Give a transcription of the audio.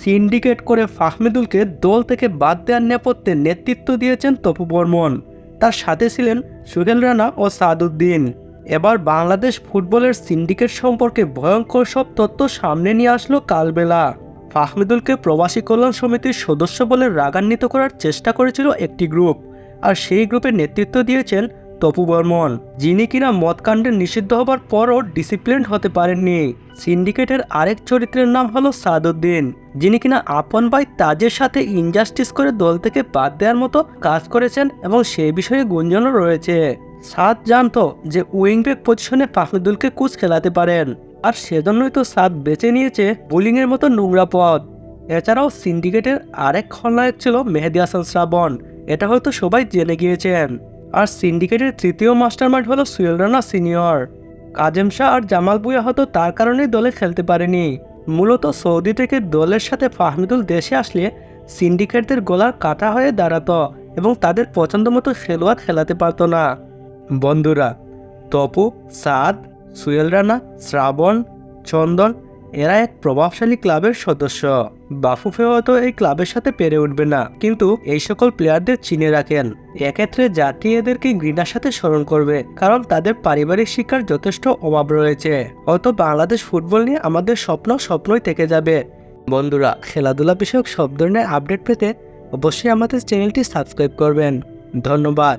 Syndicate করে ফাহমিদুলকে দল থেকে বাদ দেওয়ার নেপথ্যে নেতৃত্ব দিয়েছেন তপু বর্মন। তার সাথে ছিলেন সুহেল রানা ও সাদউদ্দিন এবার বাংলাদেশ ফুটবলের সিন্ডিকেট সম্পর্কে ভয়ঙ্কর সব তথ্য সামনে নিয়ে আসলো কালবেলা। ফাহমিদুলকে প্রবাসী কল্যাণ সমিতির সদস্য বলে রাগান্বিত করার চেষ্টা করেছিল একটি গ্রুপ। আর সেই গ্রুপের নেতৃত্ব দিয়েছেন তপু বর্মন, যিনি কিনা মদকাণ্ডে নিষিদ্ধ হবার পরও ডিসিপ্লিন হতে পারেননি। সিন্ডিকেটের আরেক চরিত্রের নাম হলো সাদুদ্দিন, যিনি কিনা আপন ভাই তাজের সাথে ইনজাস্টিস করে দল থেকে বাদ দেওয়ার মতো কাজ করেছেন এবং সেই বিষয়ে গুঞ্জনও রয়েছে। সাদ জানত যে উইংব্যাক পজিশনে ফাহমিদুলকে কুচ খেলাতে পারেন, আর সেজন্যই তো সাদ বেছে নিয়েছে বোলিংয়ের মতো নোংরা পথ। এছাড়াও সিন্ডিকেটের আরেক খলনায়ক ছিল মেহেদি হাসান শ্রাবণ, এটা হয়তো সবাই জেনে গিয়েছেন। আর সিন্ডিকেটের তৃতীয় মাস্টার মাস্টারমাইন্ড হলো সুয়েল রানা সিনিয়র। কাজেম শাহ আর জামাল বুয়া হয়তো তার কারণেই দলে খেলতে পারেনি। মূলত সৌদি থেকে দলের সাথে ফাহমিদুল দেশে আসলে সিন্ডিকেটদের গোলার কাটা হয়ে দাঁড়াতো এবং তাদের পছন্দ মতো খেলোয়াড় খেলাতে পারতো না। বন্ধুরা, তপু, সাদ, সুয়েল রানা, শ্রাবণ, চন্দন এরা এক প্রভাবশালী ক্লাবের সদস্য। বাফুফে হয়তো এই ক্লাবের সাথে পেরে উঠবে না, কিন্তু এই সকল প্লেয়ারদের চিনে রাখেন। এক্ষেত্রে জাতি এদেরকে ঘৃণার সাথে স্মরণ করবে, কারণ তাদের পারিবারিক শিক্ষার যথেষ্ট অভাব রয়েছে। হয়তো বাংলাদেশ ফুটবল নিয়ে আমাদের স্বপ্ন স্বপ্নই থেকে যাবে। বন্ধুরা, খেলাধুলা বিষয়ক সব ধরনের আপডেট পেতে অবশ্যই আমাদের চ্যানেলটি সাবস্ক্রাইব করবেন। ধন্যবাদ।